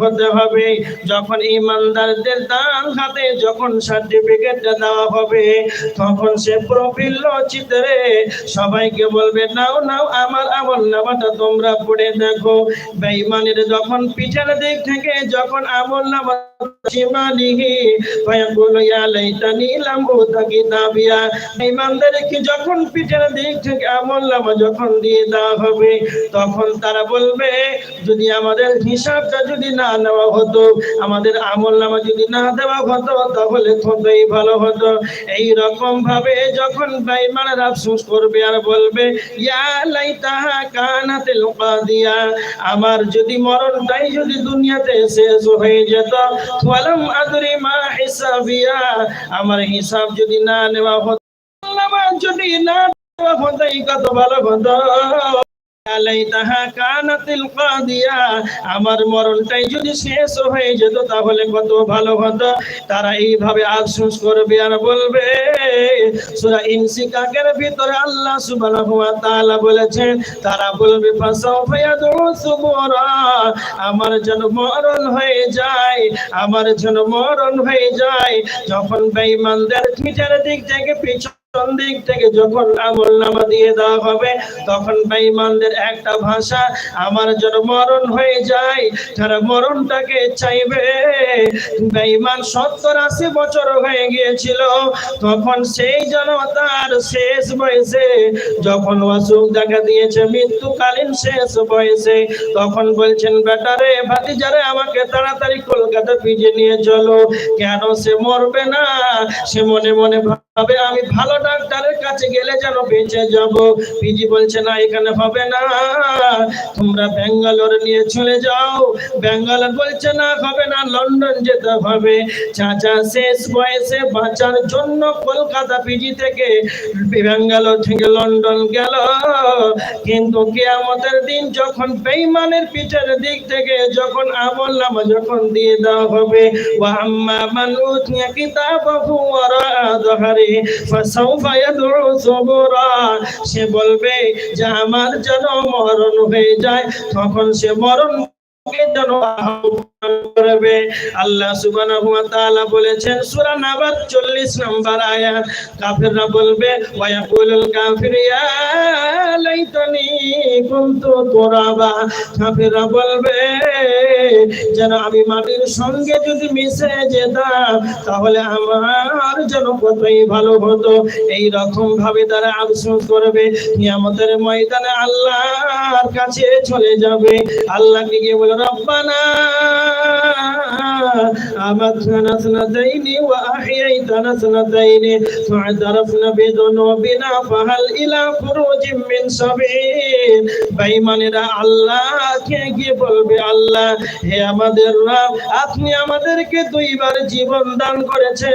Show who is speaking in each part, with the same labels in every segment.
Speaker 1: হতে হবে, যখন ইমানদারদের দান হাতে, যখন সার্টিফিকেট দেওয়া হবে, তখন সে সবাইকে বলবে, নাও নাও, আমার আমল নামাটা তোমরা পড়ে দেখো। বেঈমানের যখন দিক থেকে, যখন আমল নামা যখন দিক থেকে আমল নামা যখন দিয়ে দেওয়া হবে, তখন তারা বলবে, যদি আমাদের হিসাবটা যদি না নেওয়া হতো, আমাদের আমল নামা যদি না দেওয়া হতো, তাহলে কতই ভালো হতো। এই রকম ভাবে যখন বেঈমানের আফসোস করবে আর বলবে, ইয়া লাইতাহা কানাতিল কাদিয়া আমার যদি মরণটাই যদি দুনিয়াতে শেষ হয়ে যেত, ওয়ালাম আদরি মা হিসাবিয়া আমার হিসাব যদি না নেওয়া হতো যদি না কত ভালো হতো। আমার মরণটাই যদি শেষ হয়ে যেত, তাহলে কত ভালো হতো। তারা এইভাবে আফসোস করবে আর বলবে, সূরা ইনসিকাকের ভিতরে আল্লাহ সুবহানাহু ওয়া তাআলা বলেছেন, তারা বলবে আমার যেন মরণ হয়ে যায়, আমার যেন মরণ হয়ে যায়। যখন বেঈমানদের পিছের দিক থেকে পিছন কোন দিক থেকে যখন আমল নামা দিয়ে দেওয়া হবে, তখন বেঈমানদের একটা ভাষা, আমার জন্য মরণ হয়ে যায় তারা মরণটাকে চাইবে। বেঈমান সত্তর আশি বছর হয়ে গিয়েছিল, তখন সেই যেন তার শেষ বয়সে, যখন অসুখ দেখা দিয়েছে, মৃত্যুকালীন শেষ বয়সে, তখন বলছেন বেটারে ভাতিজারে আমাকে তাড়াতাড়ি কলকাতা ভিজে নিয়ে চলো। কেন সে মরবে না? সে মনে মনে ভাবে আমি ভালো ডাক্তারের কাছে গেলে যেন বেঁচে যাব। পিজি বলছে, না, এখানে হবে না। তোমরা ব্যাঙ্গালোর নিয়ে চলে যাও। ব্যাঙ্গালোর বলছে, না, হবে না, লন্ডন যেতে হবে। চাচা শেষ বয়সে বাঁচার জন্য কলকাতা পিজি থেকে ব্যাঙ্গালোর থেকে লন্ডন গেল। কিন্তু কেয়ামতের দিন যখন বেইমানের পিঠের দিক থেকে যখন আমল নামা যখন দিয়ে দেওয়া হবে, ওয়া আম্মা যাহরি فسوف يدعو صبرا সে বলবে যে, আমার যেন মরণ হয়ে যায়, তখন সে মরণ যেন করবে। আল্লাহ সুবহানাহু ওয়া তাআলা বলেছেন, সূরা নাবাত 40 নম্বর আয়াত, কাফিররা বলবে ওয়া ইয়াকুলুল কাফির, ইয়া লাইতানি কুনতু তুরাবা কাফিররা বলবে, যেন আমি মাটির সঙ্গে যদি মিশে যেতাম, তাহলে আমার যেন কতই ভালো হতো। এই রকম ভাবে তারা আফসোস করবে। নিয়ামতের ময়দানে আল্লাহর কাছে চলে যাবে। আল্লাহকে গিয়ে বলে রব্বানা أمتنا اثنتين وأحييتنا اثنتين فاعترفنا بذنوبنا فهل إلى خروج من سبيل বেঈমানেরা আল্লাহকে গিয়ে বলবে আল্লাহ হে আমাদের রব আপনি আমাদেরকে দুইবার জীবন দান করেছে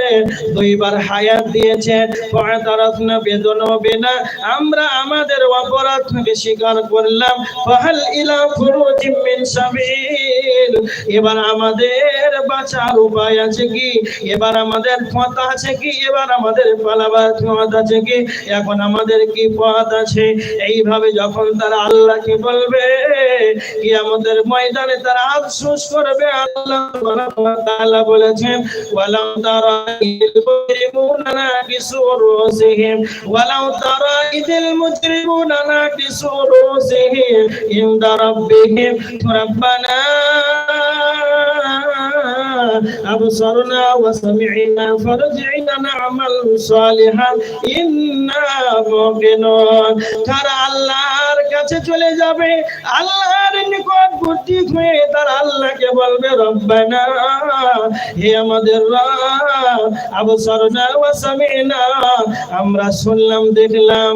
Speaker 1: দুইবার হায়াত দিয়েছে ফাতারাফনা বেদনবিনা আমরা আমাদের অপরাধ থেকে স্বীকার করলাম ফাহাল ইলা খুরুজিম মিন সাবিল এবার আমাদের বাঁচার উপায় আছে কি? এবার আমাদের পথ আছে কি? এবার আমাদের পালাবার পথ আছে কি? এখন আমাদের কি পথ আছে? এইভাবে যখন তারা আল্লাহকে বলবে? কি আমাদের ময়দানে তারা আফসোস করবে। আল্লাহ বলেছেন, ওয়ালাউ তারা মুজরিমুনা নাকিসু রুসিহিম ওয়ালাউ তারা ইদিল মুজরিমুনা নাকিসু রুসিহিম ইনদা রাব্বিহিম রাব্বানা أبصرنا وسمعنا فرجعنا نعمل صالحا إنا موقنون ترى الله কাছে চলে যাবে। আল্লাহর নিকটবর্তী হয়ে তারা আল্লাহকে বলবে, রব্বানা, হে আমাদের রব, আবসরনা ওয়া সামিনা। আমরা শুনলাম, দেখলাম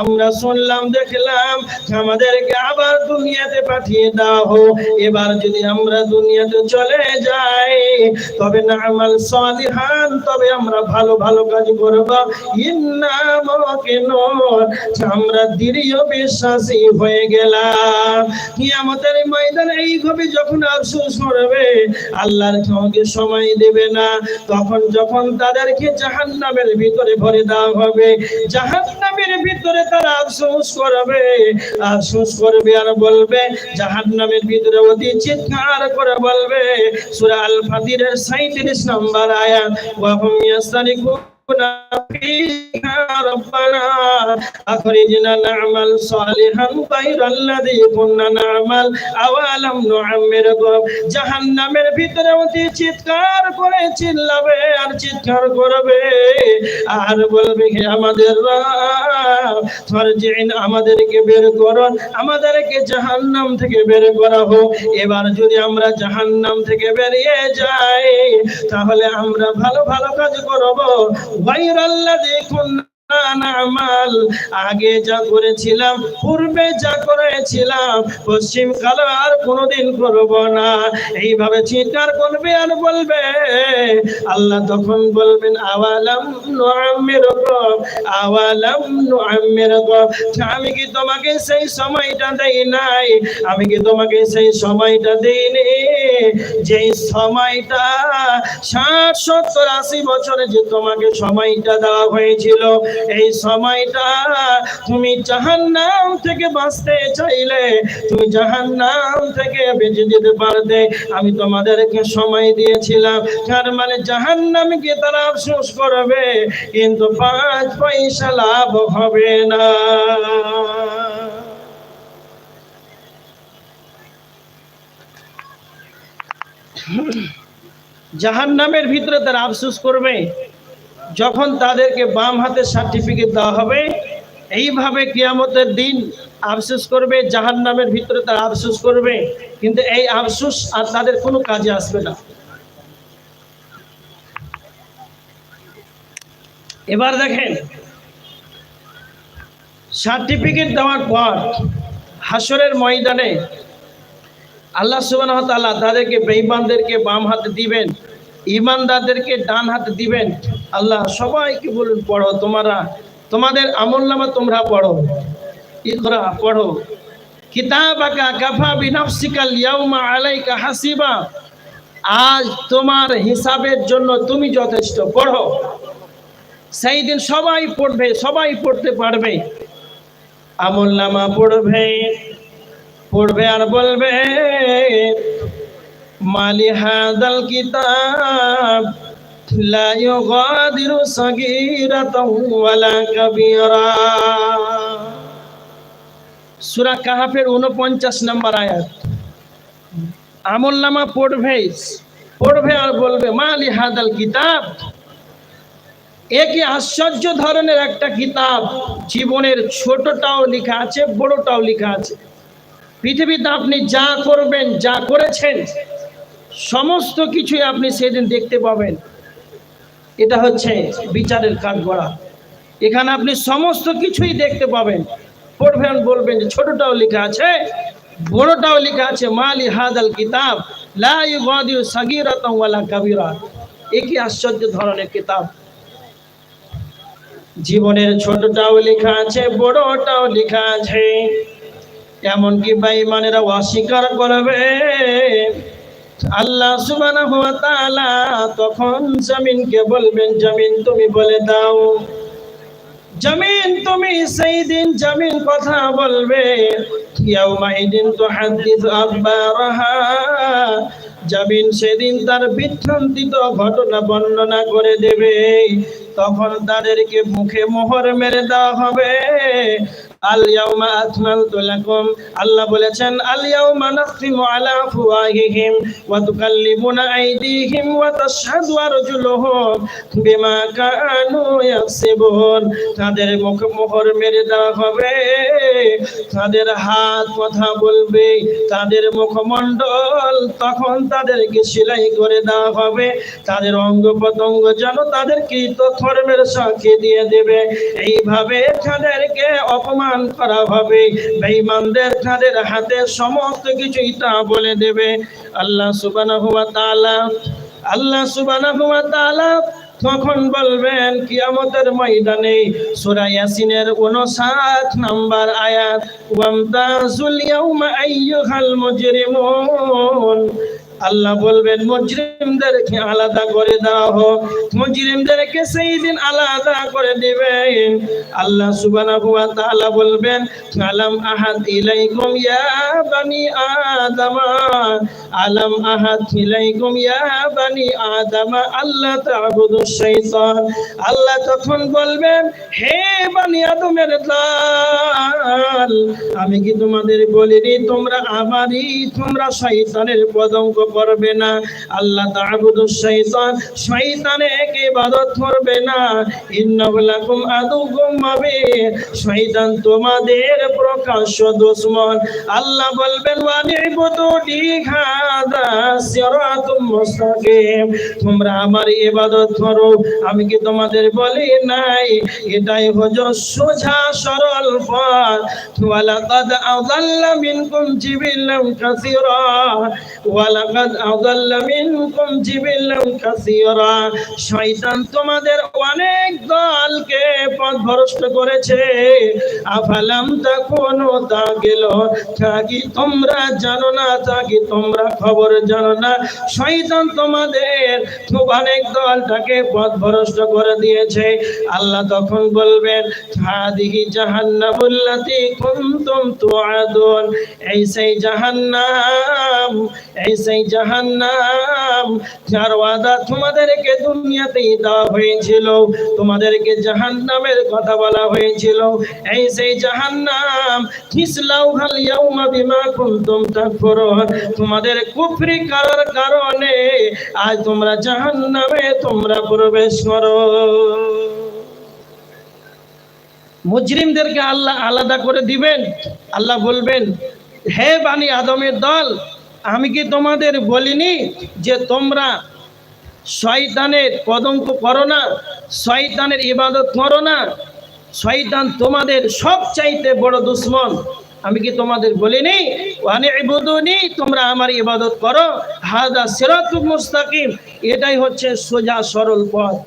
Speaker 1: আমরা শুনলাম, দেখলাম আমাদেরকে আবার দুনিয়াতে পাঠিয়ে দাও। এবার যদি আমরা দুনিয়াতে চলে যাই, তবে না আমাল সালিহান, তবে আমরা ভালো ভালো কাজ করব। ইন্না মুকিনুন আমরা দৃঢ় বিশ্বাসী হয়ে গেলাম। কিয়ামতের ময়দানে এইভাবে যখন আফসোস করবে আল্লাহর কাউকে সময় দেবে না। তখন যখন তাদেরকে জাহান্নামের ভিতরে ভরে দেওয়া হবে, জাহান্নামের ভিতরে তারা আফসোস করবে। আফসোস করবে আর বলবে, জাহান্নামের ভিতরে অতি চিৎকার করে বলবে, সূরা আল ফাতিরের 37 নম্বর আয়াত, ওয়া হুম ইয়াস্তারিকুন فيها ربنا أخرجنا نعمل صالحا غير الذي كنا نعمل أولم نعمركم জাহান্নামের ভিতরে অতি চিৎকার করে চিল্লাবে আর চিৎকার করবে আর বলবে হে আমাদের রব ফারজিন আমাদেরকে বের করো আমাদেরকে জাহান্নাম থেকে বের করা হোক এবার যদি আমরা জাহান্নাম থেকে বেরিয়ে যাই তাহলে আমরা ভালো ভালো কাজ করব গায়রাল্লাযী কুন্না নামাল আগে যা করেছিলাম, পূর্বে যা করেছিলাম, পশ্চিম কালে আর কোনোদিন করব না। এইভাবে চিৎকার করবে আর বলবে, আল্লাহ তখন বলবেন, আওয়ালাম নুআম্মিরুকুম, আওয়ালাম আমি কি তোমাকে সেই সময়টা দেই নাই? আমি কি তোমাকে সেই সময়টা দেইনি? যেই সময়টা ষাট, সত্তর, আশি বছরে যে তোমাকে সময়টা দেওয়া হয়েছিল এই সময়টা তুমি জাহান্নাম থেকে বাঁচতে চাইলে, তুমি জাহান্নাম থেকে বেঁচে যেতে পারতে। আমি তোমাদেরকে সময় দিয়েছিলাম, তার মানে জাহান্নামকে তারা আফসোস করবে, কিন্তু পাঁচ পয়সা লাভ হবে না। জাহান্নামের ভিতরে তারা আফসোস করবে। যখন তাদেরকে বাম হাতে সার্টিফিকেট দেওয়া হবে, এইভাবে কিয়ামতের দিন আফসোস করবে, জাহান্নামের ভিতরে তারা আফসোস করবে, কিন্তু এই আফসোস আর তাদের কোনো কাজে আসবে না। এবার দেখেন সার্টিফিকেট দেওয়ার পর হাসরের ময়দানে আল্লাহ তাআলা তাদেরকে বেঈমানদেরকে বাম হাতে দিবেন ইমানদারদেরকে ডান হাতে দিবেন। আল্লাহ সবাইকে বলুন, পড়ো। তোমরা, তোমাদের আমলনামা তোমরা পড়ো। ইকরা, পড়ো। কিতাবাকা কাফা বিনাফসিকাল ইয়াউমা আলাইকা হাসিবা। আজ তোমার হিসাবের জন্য তুমি যথেষ্ট, পড়ো। সেই দিন সবাই পড়বে, সবাই পড়তে পারবে। আমলনামা পড়বে পড়বে আর বলবে, মালি হাদাল কিতাব লা ইউগাদিরু সাগীরাতাও ওয়ালা কাবীরা সূরা কাহাফের 49 নম্বর আয়াত। আমলনামা পড়বে পড়বে আর বলবে মালি হাদাল কিতাব? একই আশ্চর্য ধরনের একটা কিতাব। জীবনের ছোটটাও লেখা আছে, বড়টাও লেখা আছে। পৃথিবীতে আপনি যা করবেন, যা করেছেন, সমস্ত কিছুই আপনি সেদিন দেখতে পাবেন। এটা হচ্ছে বিচারের কাঠগড়া। এখানে আপনি সমস্ত কিছুই দেখতে পাবেন। পড়বেন বলবেন যে, ছোটটাও লেখা আছে, বড়টাও লেখা আছে, মালি হাদাল কিতাব, লা ইউগাদিউ সাগীরাতাও ওয়ালা কাবীরা। একই আশ্চর্য ধরনের কিতাব। জীবনের ছোটটাও লেখা আছে, বড়টাও লেখা আছে। এমনকি বেঈমানেরা অস্বীকার করবে। আল্লাহ সুবহানাহু ওয়া তাআলা তখন জমিনকে বলবেন, জমিন তুমি বলে দাও। জমিন তুমি সেই দিন জমিন কথা বলবে। জমিন সেদিন তার বিভ্রান্তিত ঘটনা বর্ণনা করে দেবে। তখন তাদেরকে মুখে মোহর মেরে দেওয়া হবে। আল ইয়াউমা আকমালতু আল্লাহ বলেছেন আল ইয়াউমা নাখতিমু আলা ওয়া তুকাল্লিমুনা আইদিহিম ওয়া তাশহাদু আরজুলুহুম বিমা কানু তাদের মুখ মোহর মেরে দেওয়া হবে, তাদের হাত কথা বলবে, তাদের মুখমণ্ডল তখন তাদেরকে সেলাই করে দেওয়া হবে, তাদের অঙ্গ প্রত্যঙ্গ যেন তাদের কৃত ধর্মের সাক্ষী দিয়ে দেবে। এইভাবে তাদেরকে অপমান করা হবে। বেঈমানদের তাদের হাতে সমস্ত কিছু ইটা বলে দেবে। আল্লাহ সুবহানাহু ওয়া তাআলা, আল্লাহ সুবহানাহু ওয়া তাআলা তখন বলবেন, কিয়ামতের ময়দানে সূরা ইয়াসিনের 59 নাম্বার আয়াত, ওয়ামতাজুল ইয়াউমা আইয়ুহাল মুজরিমুন আল্লাহ বলবেন, মুজরিমদেরকে আলাদা করে দাও হোক মুজরিমদেরকে সেই দিন আলাদা করে দিবেন। আল্লাহ সুবহানাহু ওয়া তাআলা বলবেন, আলাম আহাদ ইলাইকুম ইয়া বানি আদম। আলাম আহাদ ইলাইকুম ইয়া বানি আদম আল্লাহ তা'বুদু শাইতান আল্লাহ তখন বলবেন, হে বানি আদমের দল, আমি কি তোমাদের বলিনি, তোমরা আমারই, তোমরা শয়তানের পদঙ্ক করবে না। আল্লাহ তা'বুদু ইবাদত করবে না। শয়তান তোমাদের প্রকাশ্য দুশমন। আল্লাহ বলবেন সিরাতুম মুস্তাকিম, তোমরা আমার ইবাদত করো। আমি কি তোমাদের বলি নাই? এটাই হলো সোজা সরল পথ। ওয়ালাকাদ আযাল্লা মিনকুম জিবিল্লাম কাসীরা। ওয়ালাকাদ আযাল্লা মিনকুম জিবিল্লাম কাসীরা। শয়তান তোমাদের অনেক দলকে পথভ্রষ্ট করেছে। আফালাম তাকুনু তাগিল থাকি তোমরা জানো না, থাকি তোমরা খবর জানো না। শয়তান তোমাদের খুব অনেক দলটাকে পথভ্রষ্ট করে দিয়েছে। আল্লাহ তখন বলবেন, হাদিহি জাহান্নামুল্লাতি কুনতুম তুআদুন। এই সেই জাহান্নাম, এই সেই জাহান্নাম, যার ওয়াদা তোমাদেরকে দুনিয়াতেই দেওয়া হয়েছিল। তোমাদেরকে জাহান্নামের কথা বলা হয়েছিল। এই সেই জাহান্নাম ফিসলাউ হাল ইয়াউমা বিমা কুনতুম তাকফুরুন। তোমাদের কুফরি করার কারণে আজ তোমরা জাহান্নামে তোমরা প্রবেশ করো। মুজরিমদেরকে আল্লাহ আলাদা করে দিবেন। আল্লাহ বলবেন, হে বানি আদমের দল, আমি কি তোমাদের বলিনি যে তোমরা শয়তানের কদঙ্ক করো না, শয়তানের ইবাদত করো না শয়তান তোমাদের সব চাইতে বড় দুশ্মন। আমি কি তোমাদের বলিনি? ওয়ানি তোমরা আমার ইবাদত করো। হাদা সিরাতুল মুস্তাকিম, এটাই হচ্ছে সোজা সরল পথ।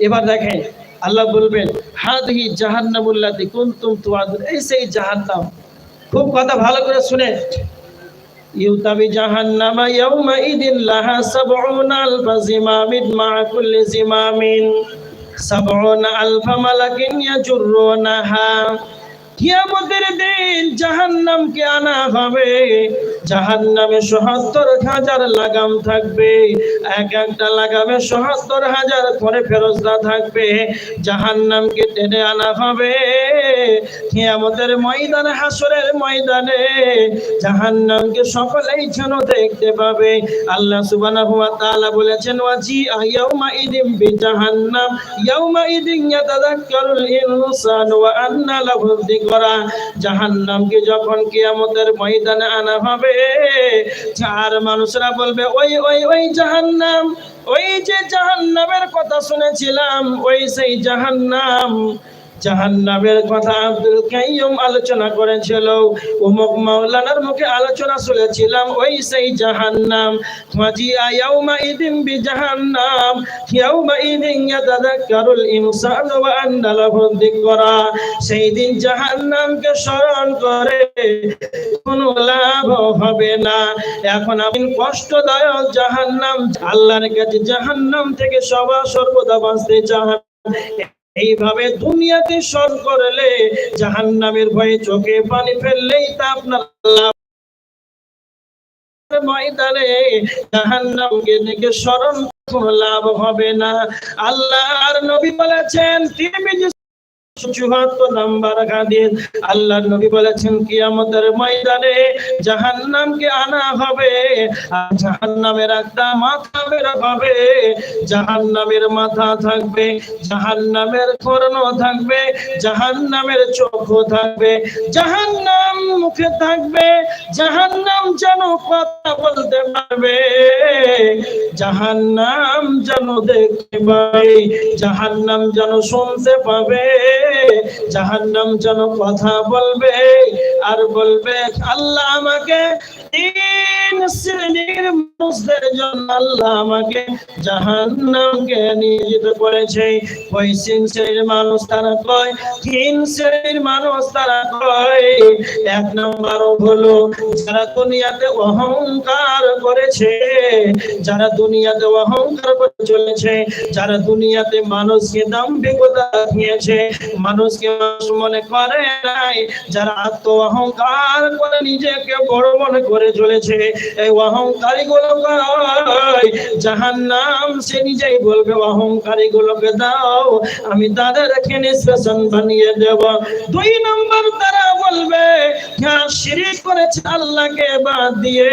Speaker 1: এবার দেখেন, আল্লাহ বলবেন, হাদহি জাহান্নামুল্লাতি কুনতুম তুআদুন। এই সেই জাহান্নাম। খুব কথা ভালো করে শুনে। ইউতাবি জাহান্নামা ইয়াউমা ইদিন লাহা সাবউনা আলফা জিমামিন মা কুল্লি জিমামিন। সাবউনা আলফা মালাকিন ইয়াজুরুনাহা। কিয়ামতের দিন জাহান্নামকে আনা হবে। জাহান্নামে সহাত্তর হাজার লাগাম থাকবে। এক একটা লাগামে সহাত্তর হাজার করে ফেরস্তা থাকবে। জাহান্নামকে টেনে আনা হবে। কিয়ামতের ময়দানে হাসরের ময়দানে জাহান্নামকে সকলেই যেন দেখতে পাবে। আল্লাহ সুবহানাহু ওয়া তাআলা বলেছেন, ওয়াজি ইয়াউমা ইদিম বিজাহান্নাম, ইয়াউমা ইদিন ইয়াতাযাক্কারুল ইনসানু ওয়া আন্না লাহু যিকরা। জাহান্নামকে যখন কিয়ামতের ময়দানে আনা হবে চার মানুষরা বলবে, ওই ওই ওই জাহান্নাম, ওই যে জাহান্নামের কথা শুনেছিলাম, ওই সেই জাহান্নাম। জাহান্নামের কথা আব্দুল কাইয়ুম আলোচনা করেছিল। উমুক মাওলানার মুখে আলোচনা শুনেছিলাম, ওই সেই জাহান্নাম। মাজি আয়াউমা ইদিন বি জাহান্নাম ইয়াউমা ইদিন ইয়াতাযাক্কারুল ইনসানু ওয়া আন্না লাহু যিকরা। সেই দিন জাহান্নামকে স্মরণ করে কোনো লাভ হবে না। এখন আপনি কষ্টদায়ক জাহান্নাম, আল্লাহর কাছে জাহান্নাম থেকে সবা সর্বদা বাঁচতে চান এইভাবে দুনিয়াতে সর করলে জাহান নামের ভয়ে চোখে পানি ফেললেই তা আপনার লাভ। ময়দানে জাহান্নামকে দেখে স্মরণ লাভ হবে না। আল্লাহ আর নবী বলেছেন, তিরমিজি চুহাত্তর নাম্বার হাদিস। আল্লাহর নবী বলেছেন, কিয়ামতের ময়দানে জাহান্নামকে আনা হবে জাহান্নামের একটা মাথা বের হবে। জাহান্নামের মাথা থাকবে, জাহান্নামের কর্ণ থাকবে, জাহান্নামের চোখ থাকবে। জাহান্নাম মুখে থাকবে, জাহান্নাম যেন কথা বলতে পারবে। জাহান্নাম যেন দেখতে পাবে জাহান্নাম যেন শুনতে পাবে। জাহান্নাম যেন কথা বলবে আর বলবে, আল্লাহ আমাকে তিন শ্রেণির জন্য আল্লাহ আমাকে জাহান্নামকে নিয়োজিত করেছে। ওই তিন শ্রেণির মানুষ তারা কয়, তিন শ্রেণির মানুষ তারা কয়, এক নম্বর হলো যারা দুনিয়াতে অহংকার করেছে, যারা দুনিয়াতে অহংকার করে চলেছে, যারা দুনিয়াতে মানুষকে দাম্ভিকতা দেখিয়েছে মানুষকে মানুষ মনে করে নাই, যারা আত্ম অহংকার করে নিজেকে বড় মনে করে চলেছে, এই অহংকারী গুলো জাহান নাম সে নিজেই বলবে অহংকারী গুলোকে দাও, আমি তাদেরকে নিষ্পেষণ বানিয়ে দেব। দুই নম্বর তারা বলবে শিরিক করেছে আল্লাহকে বাদ দিয়ে,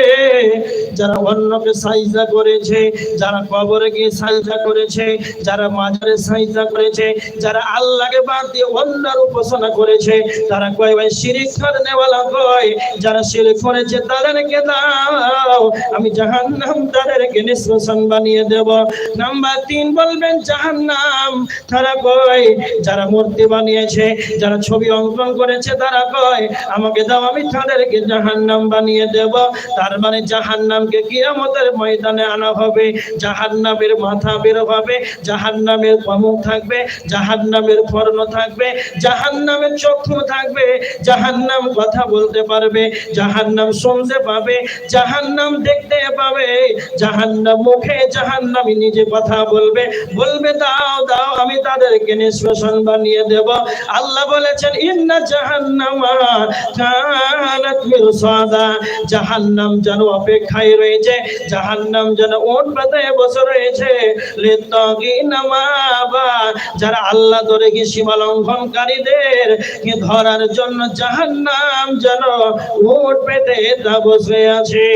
Speaker 1: যারা অন্যকে সাইজা করেছে, যারা কবরে গিয়ে সাইজা করেছে, যারা মাজারে সাইজা করেছে, যারা আল্লাহকে বাদ দিয়ে অন্যের উপাসনা করেছে, তারা কয়, ভাই, শিরিক নেওয়ালা কয় যারা শিরিক করেছে, তাদেরকে দাও। আমি জাহান্নাম তাদেরকে নিষ্পেষণ বানিয়ে দেব। নাম্বার তিন বলবেন, জাহান্নাম। তারা কয়, যারা মূর্তি বানিয়েছে, যারা ছবি অঙ্কন করেছে, তারা কয়, আমাকে দাও, আমি তাদেরকে জাহান্নাম বানিয়ে দেব। তার মানে জাহান্নামকে কিয়ামতের ময়দানে আনা হবে। জাহান্নামের মাথা বের হবে, জাহান্নামের কমুক থাকবে, জাহান্নামের ফর্ণ থাকবে। জাহান্নামের চক্ষু থাকবে, জাহান্নাম কথা বলতে পারবে, জাহান্নাম শুনতে পাবে, জাহান্নাম দেখতে পাবে, জাহান্নাম মুখে জাহান জাহান্নামী নিজে কথা বলবে বলবে, দাও দাও, আমি তাদেরকে নিষ্পেষণ বানিয়ে দেব। আল্লাহ বলেছেন, ইন্না জাহান্নামা কানাত মিরসাদা। জাহান্নাম যেন অপেক্ষায় রয়েছে, জাহান্নাম যেন ওট পাতে বসে রয়েছে। যারা আল্লাহ ধরে কি সীমা লঙ্ঘনকারীদের ধরার জন্য জাহান্নাম যেন ওট পেতে তা বসে আছে।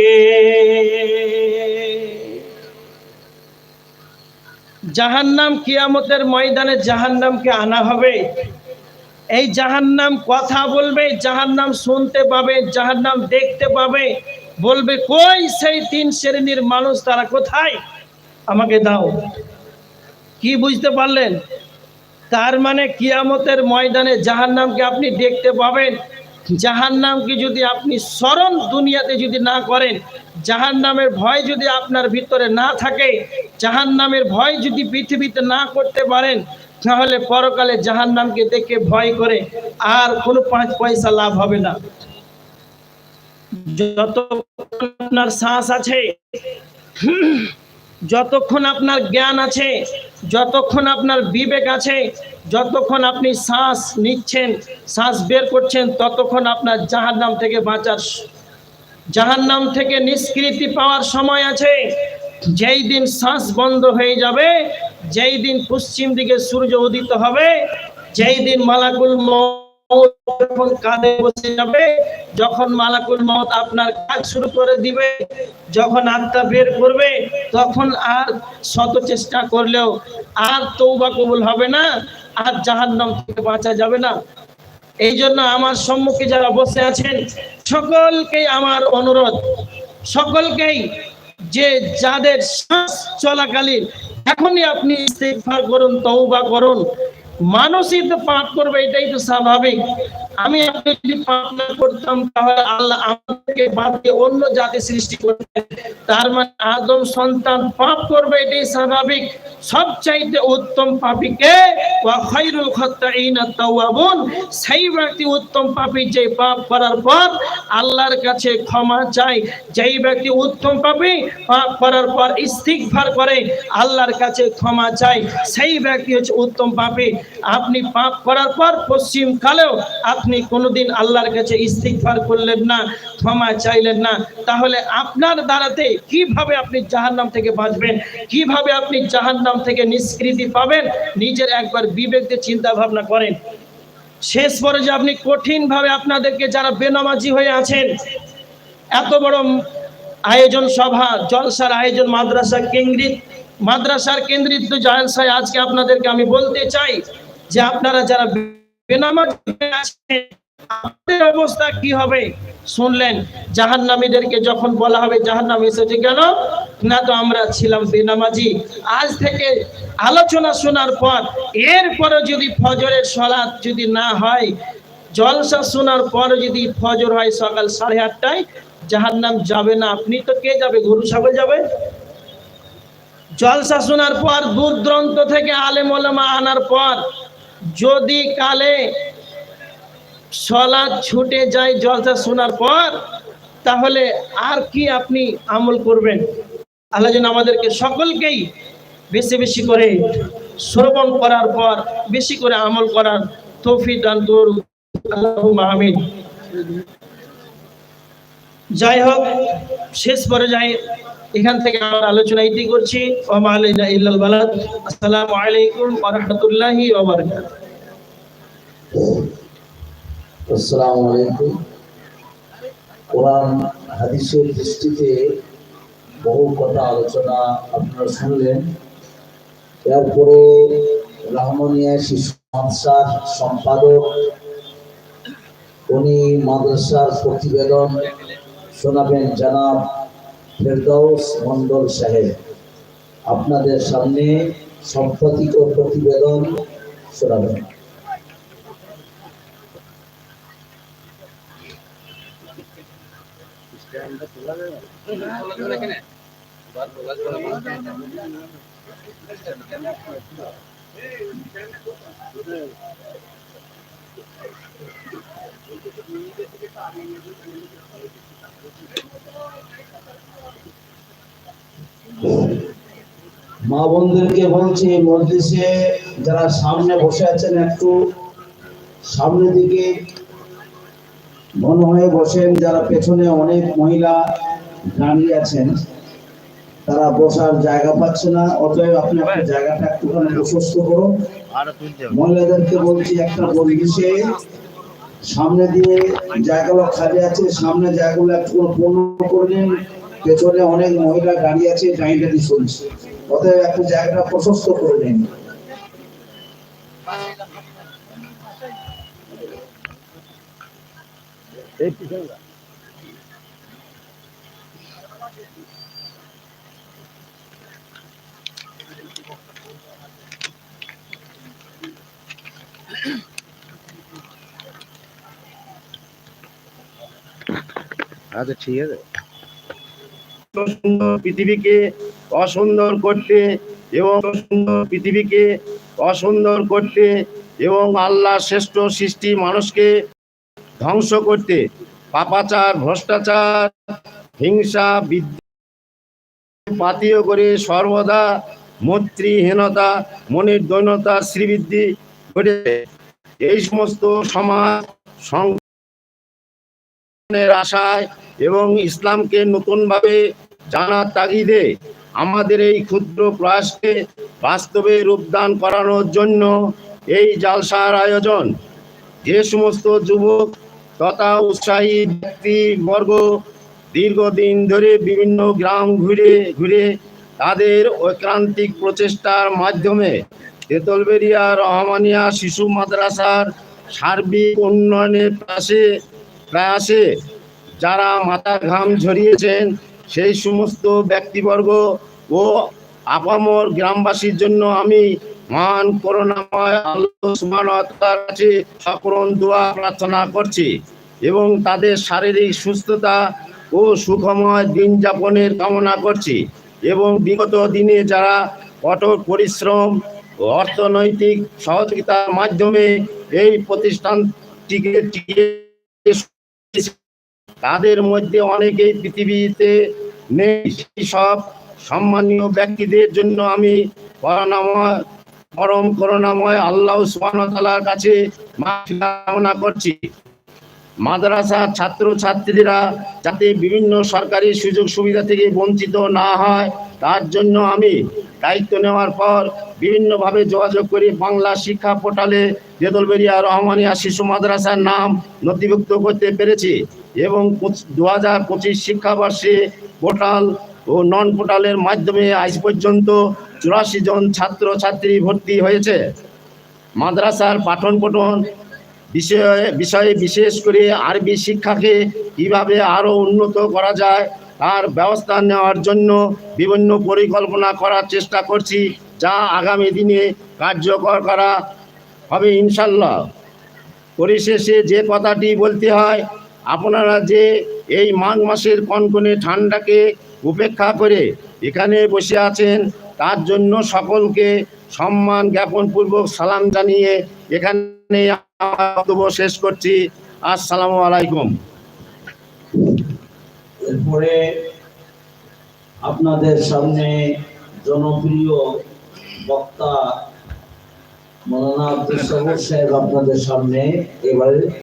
Speaker 1: জাহান্নাম কিয়ামতের ময়দানে জাহান্নামকে আনা হবে। এই জাহান্নাম কথা বলবে জাহান নাম শুনতে পাবে জাহান নাম দেখতে পাবে। বলবে, কই সেই তিন শ্রেণির মানুষ, তারা কোথায়? আমাকে দাও। কি বুঝতে পারলেন? তার মানে কিয়ামতের ময়দানে জাহান্নামকে আপনি দেখতে পাবেন। জাহান্নামকে যদি আপনি স্মরণ দুনিয়াতে যদি না করেন, জাহান্নামের ভয় যদি আপনার ভিতরে না থাকে, জাহান্নামের ভয় যদি পৃথিবীতে না করতে পারেন, তাহলে পরকালে জাহান্নামকে দেখে ভয় করে আর কোনো পাঁচ পয়সা লাভ হবে না। যত আপনার শ্বাস আছে যতক্ষণ আপনার জ্ঞান আছে, যতক্ষণ আপনার বিবেক আছে, যতক্ষণ আপনি শ্বাস নিচ্ছেন, শ্বাস বের করছেন, ততক্ষণ আপনার জাহার নাম থেকে বাঁচার জাহার নাম থেকে নিষ্কৃতি পাওয়ার সময় আছে। যেই দিন শ্বাস বন্ধ হয়ে যাবে, যেই দিন পশ্চিম দিকে সূর্য উদিত হবে, যেই দিন মালাকুল কাঁধে বসে যাবে, যখন মালাকুল মত আপনার কাজ শুরু করে দিবে, যখন আত্মা বের করবে, তখন আর শত চেষ্টা করলেও আর তৌবা কবুল হবে না, আর জাহান্নাম থেকে বাঁচা যাবে না। এই জন্য আমার সম্মুখে যারা বসে আছেন, সকলকেই আমার অনুরোধ, সকলকেই যে যাদের শ্বাস চলাকালীন, এখনই আপনি ইস্তেগফার করুন তৌবা করুন। মানুষই তো পাপ করবে এটাই তো স্বাভাবিক। আমি যদি পাপ না করতাম, তাহলে আল্লাহ আমাদেরকে বাদ দিয়ে অন্য জাতি সৃষ্টি করতেন। তার মানে আদম সন্তান পাপ করবে, এটাই স্বাভাবিক। সবচাইতে উত্তম পাপীকে ওয়া খায়রুল খাত্তাইনা তাওয়াবুন। সেই ব্যক্তি উত্তম পাপী যে পাপ করার পর আল্লাহর কাছে ক্ষমা চায়। যেই ব্যক্তি উত্তম পাপী, পাপ করার পর ইস্তিগফার করে, আল্লাহর কাছে ক্ষমা চায়। সেই ব্যক্তি হচ্ছে উত্তম পাপী। আপনি পাপ করার পর পশ্চিম কালেও আপনি কোনোদিন আল্লাহর কাছে ইস্তিগফার করলেন না, ক্ষমা চাইলেন না, তাহলে আপনার দ্বারাতে কীভাবে আপনি জাহান্নাম থেকে বাঁচবেন, কীভাবে আপনি জাহান্নাম থেকে নিষ্কৃতি পাবেন, নিজের একবার বিবেক দিয়ে চিন্তা ভাবনা করেন। শেষ পরে যে আপনি কঠিনভাবে আপনাদেরকে যারা বেনামাজি হয়ে আছেন, এত বড় আয়োজন সভা, জলসার আয়োজন মাদ্রাসা কেন্দ্রিক মাদ্রাসার কেন্দ্রিত জলসায় আজকে আপনাদেরকে আমি বলতে চাই যে আপনারা যারা বেনামাজি অবস্থা কি হবে? শুনলেন যখন বলা হবে জাহান্নাম এসেছে কেন? না তো আমরা ছিলাম বেনামাজি। আজ থেকে আলোচনা শোনার পর এরপরে যদি ফজরের সলাৎ যদি না হয়, জলসা শোনার পর যদি ফজর হয় সকাল সাড়ে আটটায় যাহার নাম যাবে না। আপনি তো কে যাবে? গরু, ছাগল যাবে? জলসা শোনার পর দূর থেকে আলেম আনার পর যদি কালে সলাদ ছুটে যায় জলসা শোনার পর, তাহলে আর কি আপনি আমল করবেন? আল্লাহ যেন আমাদেরকে সকলকেই বেশি বেশি করে শ্রবণ করার পর বেশি করে আমল করার তৌফিক দান করুন যাই হোক, শেষ পর্যায়ে এখান থেকে আমার আলোচনা ইতি করছি। আসসালামু আলাইকুম ওয়া রাহমাতুল্লাহি ওয়া বারাকাতুহু।
Speaker 2: আসসালামু আলাইকুম। কোরআন হাদিসের দৃষ্টিতে বহু কথা আলোচনা আপনারা শুনলেন। এরপরে রহমানিয়া শিশু মাদ্রাসার সম্পাদক, উনি মাদ্রাসার প্রতিবেদন শোনাবেন জানাব ফেরদৌস মন্ডল সাহেব আপনাদের সামনে সম্পাদিত প্রতিবেদন শোনাবেন। মা বোনদেরকে বলছি, মজলিসে যারা সামনে বসে আছেন একটু সামনের দিকে মনে হয়ে বসেন, যারা পেছনে অনেক মহিলা দাঁড়িয়ে আছেন, তারা বসার জায়গা পাচ্ছে না, অতএব আপনি আপনার জায়গাটা একটুখানি প্রশস্ত করুন। মহিলাদেরকে বলছি, একটা মজলিসে সামনে দিয়ে জায়গাগুলো খালি আছে, সামনে জায়গাগুলো একটু পূর্ণ করে নিন, পেছনে অনেক মহিলা দাঁড়িয়ে আছে দাঁড়িয়ে চলছে। অতএব একটু জায়গাটা প্রশস্ত করে নিন।
Speaker 3: আচ্ছা ঠিক আছে। পৃথিবীকে অসুন্দর করতে এবং সুন্দর পৃথিবীকে অসুন্দর করতে এবং আল্লাহ শ্রেষ্ঠ সৃষ্টি মানুষকে ধ্বংস করতে। পাপাচার, ভ্রষ্টাচার, হিংসা বিদ্যা পাতীয় করে সর্বদা মৈত্রীহীনতা, মনের দৈনতা শ্রীবৃদ্ধি ঘটেছে। এই সমস্ত সমাজ সং- আশায় এবং ইসলামকে নতুনভাবে জানার তাগিদে আমাদের এই ক্ষুদ্র প্রয়াসকে বাস্তবে রূপদান করানোর জন্য এই জালসার আয়োজন। যে সমস্ত যুবক তথা উৎসাহী ব্যক্তিবর্গ দীর্ঘদিন ধরে বিভিন্ন গ্রাম ঘুরে ঘুরে তাদের ঐক্রান্তিক প্রচেষ্টার মাধ্যমে তেতলবেরিয়া রহমানিয়া শিশু মাদ্রাসার সার্বিক উন্নয়নের পাশে প্রয়াসে যারা মাথা ঘাম ঝরিয়েছেন সেই সমস্ত ব্যক্তিবর্গ ও আপামর গ্রামবাসীর জন্য আমি মহান করুণাময় আল্লাহ কাছে সকরণ দোয়া প্রার্থনা করছি এবং তাদের শারীরিক সুস্থতা ও সুখময় দিন যাপনের কামনা করছি এবং বিগত দিনে যারা কঠোর পরিশ্রম ও অর্থনৈতিক সহযোগিতার মাধ্যমে এই প্রতিষ্ঠানটিকে টিকিয়ে তাদের মধ্যে অনেকেই পৃথিবীতে নেই। সেই সব সম্মানীয় ব্যক্তিদের জন্য আমি করুণাময়, পরম করুণাময় আল্লাহ তাআলার কাছে কামনা করছি। মাদ্রাসার ছাত্র ছাত্রীরা যাতে বিভিন্ন সরকারি সুযোগ সুবিধা থেকে বঞ্চিত না হয়, তার জন্য আমি দায়িত্ব নেওয়ার পর বিভিন্নভাবে যোগাযোগ করে বাংলা শিক্ষা পোর্টালে বেদলবেরিয়া রহমানিয়া শিশু মাদ্রাসার নাম নথিভুক্ত করতে পেরেছি এবং দু হাজার পঁচিশ শিক্ষাবর্ষে পোর্টাল ও নন পোর্টালের মাধ্যমে আজ পর্যন্ত চুরাশি জন ছাত্র ছাত্রী ভর্তি হয়েছে। মাদ্রাসার পাঠন পঠন বিষয়ে বিষয়ে বিশেষ করে আরবি শিক্ষাকে কীভাবে আরও উন্নত করা যায়, তার ব্যবস্থা নেওয়ার জন্য বিভিন্ন পরিকল্পনা করার চেষ্টা করছি, যা আগামী দিনে কার্যকর করা হবে ইনশাল্লাহ পরিশেষে যে কথাটি বলতে হয়, আপনারা যে এই মাঘ মাসের কনকনে ঠান্ডাকে উপেক্ষা করে এখানে বসে আছেন, তার জন্য সকলকে সম্মান জ্ঞাপন পূর্বক সালাম জানিয়ে এখানে বক্তব্য শেষ করছি। আসসালামু আলাইকুম।
Speaker 2: এরপরে আপনাদের সামনে জনপ্রিয় বক্তা মৌলানা আব্দুল সাহেব আপনাদের সামনে এবারে